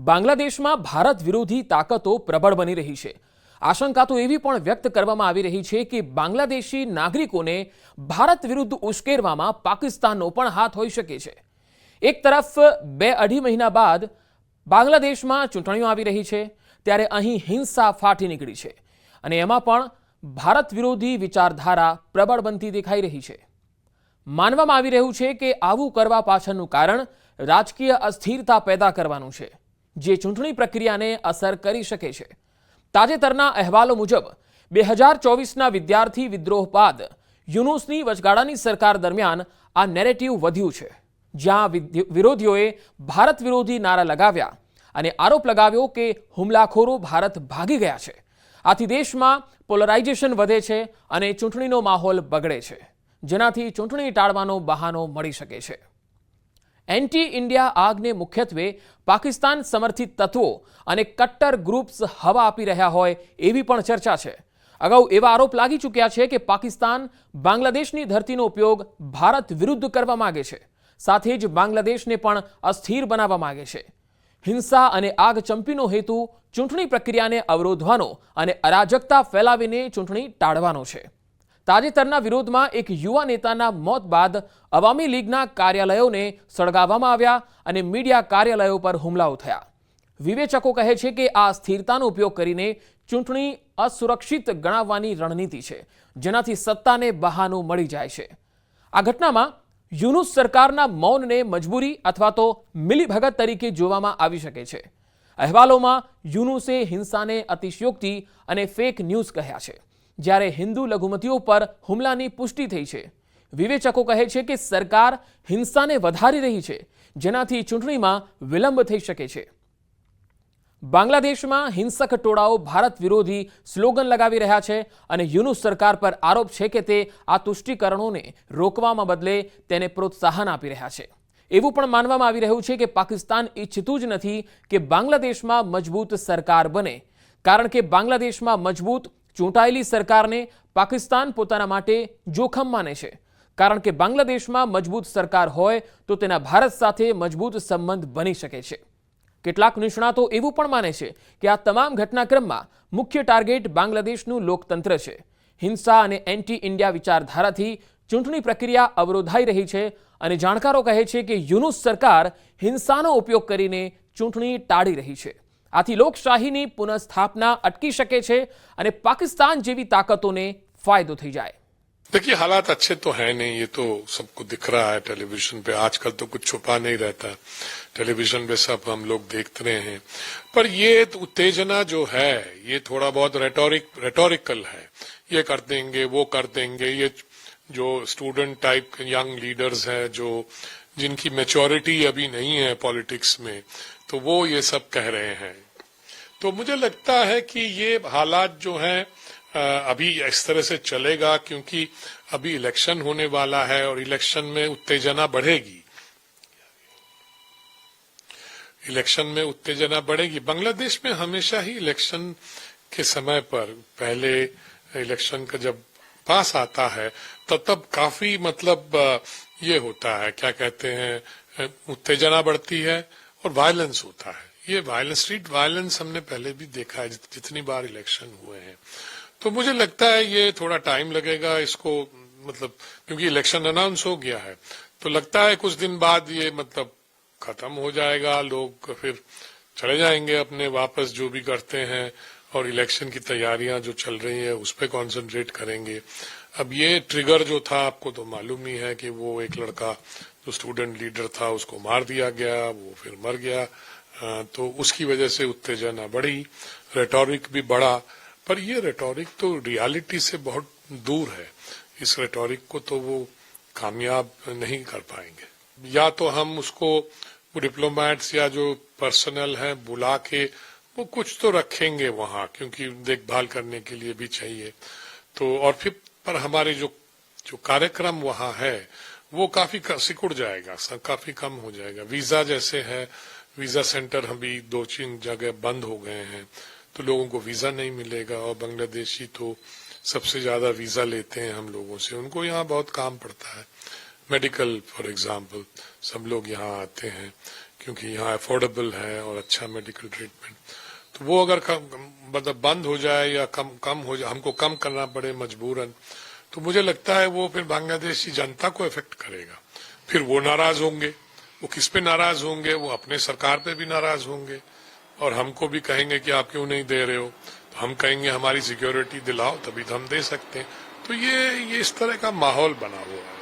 બાંગ્લાદેશમાં ભારત વિરોધી તાકાતો પ્રબળ બની રહી છે. આશંકા તો એવી પણ વ્યક્ત કરવામાં આવી રહી છે કે બાંગ્લાદેશી નાગરિકોને ભારત વિરુદ્ધ ઉશ્કેરવામાં પાકિસ્તાનનો પણ હાથ હોઈ શકે છે. એક તરફ બે અઢી મહિના બાદ બાંગ્લાદેશમાં ચૂંટણીઓ આવી રહી છે, ત્યારે અહીં હિંસા ફાટી નીકળી છે અને એમાં પણ ભારત વિરોધી વિચારધારા પ્રબળ બનતી દેખાઈ રહી છે. માનવામાં આવી રહ્યું છે કે આવું કરવા પાછળનું કારણ રાજકીય અસ્થિરતા પેદા કરવાનું છે. જે ચૂંટણી પ્રક્રિયાને અસર કરી શકે છે. તાજેતરના અહેવાલો મુજબ, બે હજાર ચોવીસના વિદ્યાર્થી વિદ્રોહ બાદ યુનુસની વચગાળાની સરકાર દરમિયાન આ નેરેટિવ વધ્યું છે. જ્યાં વિરોધીઓએ ભારત વિરોધી નારા લગાવ્યા અને આરોપ લગાવ્યો કે હુમલાખોરો ભારત ભાગી ગયા છે. આથી દેશમાં પોલરાઇઝેશન વધે છે અને ચૂંટણીનો માહોલ બગડે છે. જેનાથી ચૂંટણી ટાળવાનો બહાનો મળી શકે છે. એન્ટી ઇન્ડિયા આગને મુખ્યત્વે પાકિસ્તાન સમર્થિત તત્વો અને કટ્ટર ગ્રુપ્સ હવા આપી રહ્યા હોય એવી પણ ચર્ચા છે. અગાઉ એવા આરોપ લાગી ચૂક્યા છે કે પાકિસ્તાન બાંગ્લાદેશની ધરતીનો ઉપયોગ ભારત વિરુદ્ધ કરવા માગે છે. સાથે જ બાંગ્લાદેશને પણ અસ્થિર બનાવવા માગે છે. હિંસા અને આગ ચંપીનો હેતુ ચૂંટણી પ્રક્રિયાને અવરોધવાનો અને અરાજકતા ફેલાવીને ચૂંટણી ટાળવાનો છે. તાજેતરના વિરોધમાં એક યુવા નેતાના મોત બાદ અવામી લીગના કાર્યાલયોને સળગાવવામાં આવ્યા અને મીડિયા કાર્યાલયો પર હુમલાઓ થયા. વિવેચકો કહે છે કે આ સ્થિરતાનો ઉપયોગ કરીને ચૂંટણી અસુરક્ષિત ગણાવવાની રણનીતિ છે, જેનાથી સત્તાને બહાનું મળી જાય છે. આ ઘટનામાં યુનુસ સરકારના મૌનને મજબૂરી અથવા તો મિલીભગત તરીકે જોવામાં આવી શકે છે. અહેવાલોમાં યુનુસે હિંસાને અતિશયોક્તિ અને ફેક ન્યૂઝ કહ્યા છે. જ્યારે હિન્દુ લઘુમતીઓ પર હુમલાની પુષ્ટિ થઈ છે. વિવેચકો કહે છે કે સરકાર હિંસાને વધારી રહી છે, જેનાથી ચૂંટણીમાં વિલંબ થઈ શકે છે. બાંગ્લાદેશમાં હિંસક ટોળાઓ ભારત વિરોધી સ્લોગન લગાવી રહ્યા છે અને યુનુસ સરકાર પર આરોપ છે કે તે આ તુષ્ટિકરણોને રોકવામાં બદલે તેને પ્રોત્સાહન આપી રહ્યા છે. એવું પણ માનવામાં આવી રહ્યું છે કે પાકિસ્તાન ઈચ્છતું જ નથી કે બાંગ્લાદેશમાં મજબૂત સરકાર બને. કારણ કે બાંગ્લાદેશમાં મજબૂત ચૂંટાયેલી સરકારને પાકિસ્તાન પોતાના માટે જોખમ માને છે. કારણ કે બાંગ્લાદેશમાં મજબૂત સરકાર હોય તો તેના ભારત સાથે મજબૂત સંબંધ બની શકે છે. કેટલાક નિષ્ણાતો એવું પણ માને છે કે આ તમામ ઘટનાક્રમમાં મુખ્ય ટાર્ગેટ બાંગ્લાદેશનું લોકતંત્ર છે. હિંસા અને એન્ટી ઇન્ડિયા વિચારધારાથી ચૂંટણી પ્રક્રિયા અવરોધાઈ રહી છે અને જાણકારો કહે છે કે યુનુસ સરકાર હિંસાનો ઉપયોગ કરીને ચૂંટણી ટાળી રહી છે. આથી લોકશાહીની પુનઃસ્થાપના અટકી શકે છે અને પાકિસ્તાન જેવી તાકાતોને ફાયદો થઈ જાય देखिए हालात अच्छे तो हैं नहीं ये तो सबको दिख रहा है टेलीविजन पे आजकल तो कुछ छुपा नहीं रहता टेलीविजन पे सब हम लोग देखते रहे हैं पर ये उत्तेजना जो है ये थोड़ा बहुत रेटोरिक रेटोरिकल है ये कर देंगे वो कर देंगे ये जो स्टूडेंट टाइप यंग लीडर्स हैं जो जिनकी मेचोरिटी अभी नहीं है पॉलिटिक्स में तो वो ये सब कह रहे हैं। तो मुझे लगता है कि ये हालात जो हैं अभी इस तरह से चलेगा क्योंकि अभी इलेक्शन होने वाला है और इलेक्शन में उत्तेजना बढ़ेगी। इलेक्शन में उत्तेजना बढ़ेगी। बांग्लादेश में हमेशा ही इलेक्शन के समय पर, पहले इलेक्शन का जब पास आता है तो तब काफ़ी मतलब ये होता है, क्या कहते हैं उत्तेजना बढ़ती है और वायलेंस होता है। ये वायलेंस स्ट्रीट वायलेंस हमने पहले भी देखा है जितनी बार इलेक्शन हुए हैं। तो मुझे लगता है ये थोड़ा टाइम लगेगा इसको मतलब क्योंकि इलेक्शन अनाउंस हो गया है। तो लगता है कुछ दिन बाद ये मतलब खत्म हो जाएगा, लोग फिर चले जाएँगे अपने वापस, जो भी करते हैं। और इलेक्शन की तैयारियाँ जो चल रही है, उस पर कॉन्सेंट्रेट करेंगे। अब ये ट्रिगर जो था, आपको तो मालूम ही है कि वो एक लड़का, जो स्टूडेंट लीडर था, उसको मार दिया गया, वो फिर मर गया। तो उसकी वजह से उत्तेजना बढ़ी रेटोरिक भी बढ़ा। पर ये रेटोरिक तो रियलिटी से बहुत दूर है। इस रेटोरिक को तो वो कामयाब नहीं कर पाएँगे। या तो हम उसको डिप्लोमेट्स या जो पर्सनल हैं, बुला के वो कुछ तो रखेंगे वहाँ, क्योंकि देखभाल करने के लिए भी चाहिए। तो और फिर, पर हमारे जो जो कार्यक्रम वहाँ है, वो काफ़ी सिकुड़ जाएगा, स- काफ़ी कम हो जाएगा। वीज़ा जैसे है, वीज़ा सेंटर अभी दो तीन जगह बंद हो गए हैं तो लोगों को वीज़ा नहीं मिलेगा, और बांग्लादेशी तो सबसे ज़्यादा वीज़ा लेते हैं हम लोगों से। उनको यहाँ बहुत काम पड़ता है। मेडिकल, फॉर एग्ज़ाम्पल, सब लोग यहाँ आते हैं, क्योंकि यहाँ अफोर्डेबल है और अच्छा मेडिकल ट्रीटमेंट। तो वो अगर मतलब बंद हो जाए या कम कम हो जाए, हमको कम करना पड़े मजबूरन तो मुझे लगता है वो फिर बांग्लादेश की जनता को इफ़ेक्ट करेगा। फिर वो नाराज़ होंगे। वो किस पे नाराज़ होंगे? वो अपने सरकार पे भी नाराज़ होंगे। और हमको भी कहेंगे कि आप क्यों नहीं दे रहे हो? तो हम कहेंगे, हमारी सिक्योरिटी दिलाओ, तभी तो हम दे सकते हैं। तो ये ये इस तरह का माहौल बना हुआ है।